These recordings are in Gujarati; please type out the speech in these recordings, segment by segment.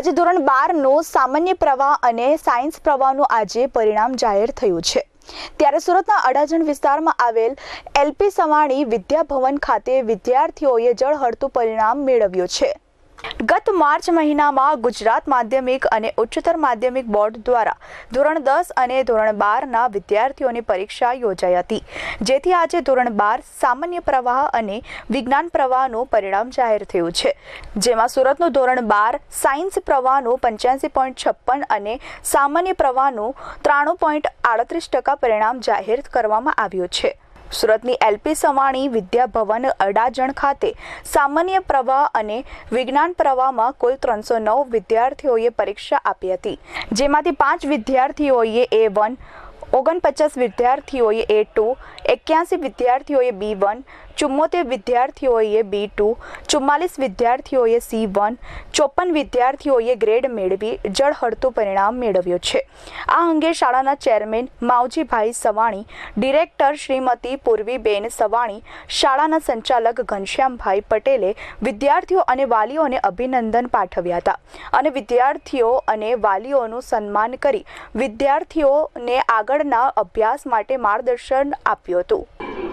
આજે ધોરણ બારનું સામાન્ય પ્રવાહ અને સાયન્સ પ્રવાહનું આજે પરિણામ જાહેર થયું છે. ત્યારે સુરતના અડાજણ વિસ્તારમાં આવેલ એલપી સવાણી વિદ્યાભવન ખાતે વિદ્યાર્થીઓએ જળહળતું પરિણામ મેળવ્યું છે. ગત માર્ચ મહિનામાં ગુજરાત માધ્યમિક અને ઉચ્ચતર માધ્યમિક બોર્ડ દ્વારા ધોરણ દસ અને ધોરણ બારના વિદ્યાર્થીઓની પરીક્ષા યોજાઈ હતી. જેથી આજે ધોરણ બાર સામાન્ય પ્રવાહ અને વિજ્ઞાન પ્રવાહનું પરિણામ જાહેર થયું છે. જેમાં સુરતનું ધોરણ બાર સાયન્સ પ્રવાહનું પંચ્યાસી પોઈન્ટ છપ્પન અને સામાન્ય પ્રવાહનું ત્રાણું પોઈન્ટ આડત્રીસ ટકા પરિણામ જાહેર કરવામાં આવ્યું છે. સુરતની એલપી સવાણી વિદ્યાભવન અડાજણ ખાતે સામાન્ય પ્રવાહ અને વિજ્ઞાન પ્રવાહમાં કુલ ત્રણસો નવ વિદ્યાર્થીઓએ પરીક્ષા આપી હતી. જેમાંથી પાંચ વિદ્યાર્થીઓએ એ વન ઓગણપચાસ વિદ્યાર્થીઓએ એ ટુ એક્યાસી વિદ્યાર્થીઓએ બી વન ચુમ્મોતેર વિદ્યાર્થીઓએ બી ટુ ચુમ્માલીસ વિદ્યાર્થીઓએ સી વન ચોપન વિદ્યાર્થીઓએ ગ્રેડ મેળવી જળહળતું પરિણામ મેળવ્યું છે. આ અંગે શાળાના ચેરમેન માવજીભાઈ સવાણી ડિરેક્ટર શ્રીમતી પૂર્વીબેન સવાણી, શાળાના સંચાલક ઘનશ્યામભાઈ પટેલે વિદ્યાર્થીઓ અને વાલીઓને અભિનંદન પાઠવ્યા હતા અને વિદ્યાર્થીઓ અને વાલીઓનું સન્માન કરી વિદ્યાર્થીઓને આગળના અભ્યાસ માટે માર્ગદર્શન આપ્યું હતું.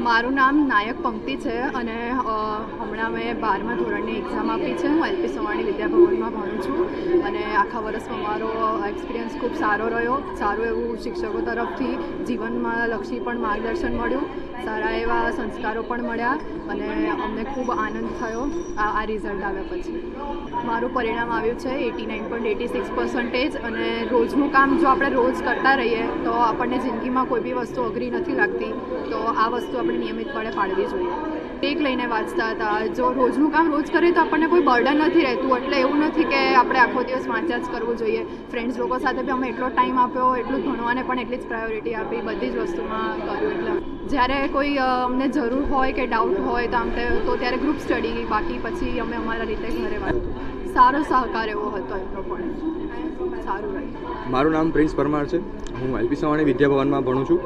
મારું નામ નાયક પંક્તિ છે અને હમણાં મેં બારમા ધોરણની એક્ઝામ આપી છે. હું એલપી સવાણી વિદ્યાભવનમાં ભણું છું. આખા વર્ષમાં મારો એક્સપિરિયન્સ ખૂબ સારો રહ્યો. સારું એવું શિક્ષકો તરફથી જીવનમાં લક્ષી પણ માર્ગદર્શન મળ્યું. સારા એવા સંસ્કારો પણ મળ્યા અને અમને ખૂબ આનંદ થયો આ આ રિઝલ્ટ આવ્યા પછી. મારું પરિણામ આવ્યું છે eighty nine point eighty six percentage અને રોજનું કામ જો આપણે રોજ કરતા રહીએ તો આપણને જિંદગીમાં કોઈ બી વસ્તુ અઘરી નથી લાગતી, તો આ વસ્તુ આપણે નિયમિતપણે પાડવી જોઈએ. ટેક લઈને વાંચતા હતા. જો રોજનું કામ રોજ કરીએ તો આપણને કોઈ બર્ડન નથી રહેતું. એટલે એવું નથી કે આપણે આખો દિવસ વાંચ્યા જ કરવું જોઈએ. ફ્રેન્ડ્સ લોકો સાથે બી અમે એટલો ટાઈમ આપ્યો, એટલું ભણવાને પણ એટલી જ પ્રાયોરિટી આપી, બધી જ વસ્તુમાં કર્યું. એટલે જ્યારે કોઈ અમને જરૂર હોય કે ડાઉટ હોય તો આમ તે ત્યારે ગ્રુપ સ્ટડી બાકી પછી અમે અમારા રીતે ઘરે વાંચ્યું સારો સહકાર એવો હતો એમનો પણ. સારું રહ્યું. મારું નામ પ્રિન્સ પરમાર છે. હું એલપી સવાણી વિદ્યાભવનમાં ભણું છું.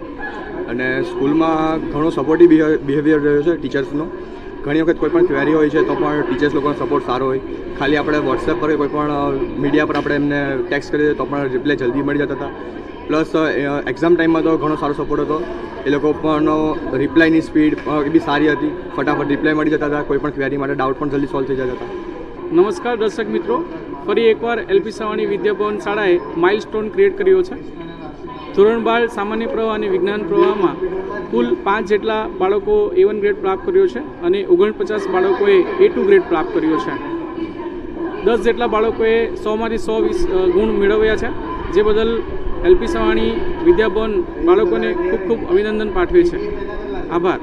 અને સ્કૂલમાં ઘણો સપોર્ટિવ બિહેવિયર રહ્યો છે ટીચર્સનો. ઘણી વખત કોઈ પણ ક્વેરી હોય છે તો પણ ટીચર્સ લોકોનો સપોર્ટ સારો હોય. ખાલી આપણે વોટ્સએપ પર કોઈ પણ મીડિયા પર આપણે એમને ટેક્સ્ટ કરીએ તો પણ રિપ્લાય જલ્દી મળી જતા હતા. પ્લસ એક્ઝામ ટાઈમમાં તો ઘણો સારો સપોર્ટ હતો. એ લોકો પણ રિપ્લાયની સ્પીડ એ બી સારી હતી. ફટાફટ રિપ્લાય મળી જતા હતા. કોઈ પણ ક્વેરી માટે ડાઉટ પણ જલ્દી સોલ્વ થઈ જતા હતા. નમસ્કાર દર્શક મિત્રો. ફરી એકવાર એલપી સવાણી વિદ્યાભવન શાળાએ માઇલસ્ટોન ક્રિએટ કર્યો છે. ધોરણ બાર સામાન્ય પ્રવાહ અને વિજ્ઞાન પ્રવાહમાં કુલ પાંચ જેટલા બાળકો એ વન ગ્રેડ પ્રાપ્ત કર્યો છે અને ઓગણપચાસ બાળકોએ એ ટુ ગ્રેડ પ્રાપ્ત કર્યો છે. દસ જેટલા બાળકોએ સોમાંથી સો વીસ ગુણ મેળવ્યા છે, જે બદલ એલપી સવાણી વિદ્યાભવન બાળકોને ખૂબ ખૂબ અભિનંદન પાઠવે છે. આભાર.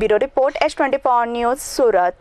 Bureau report S twenty news Surat.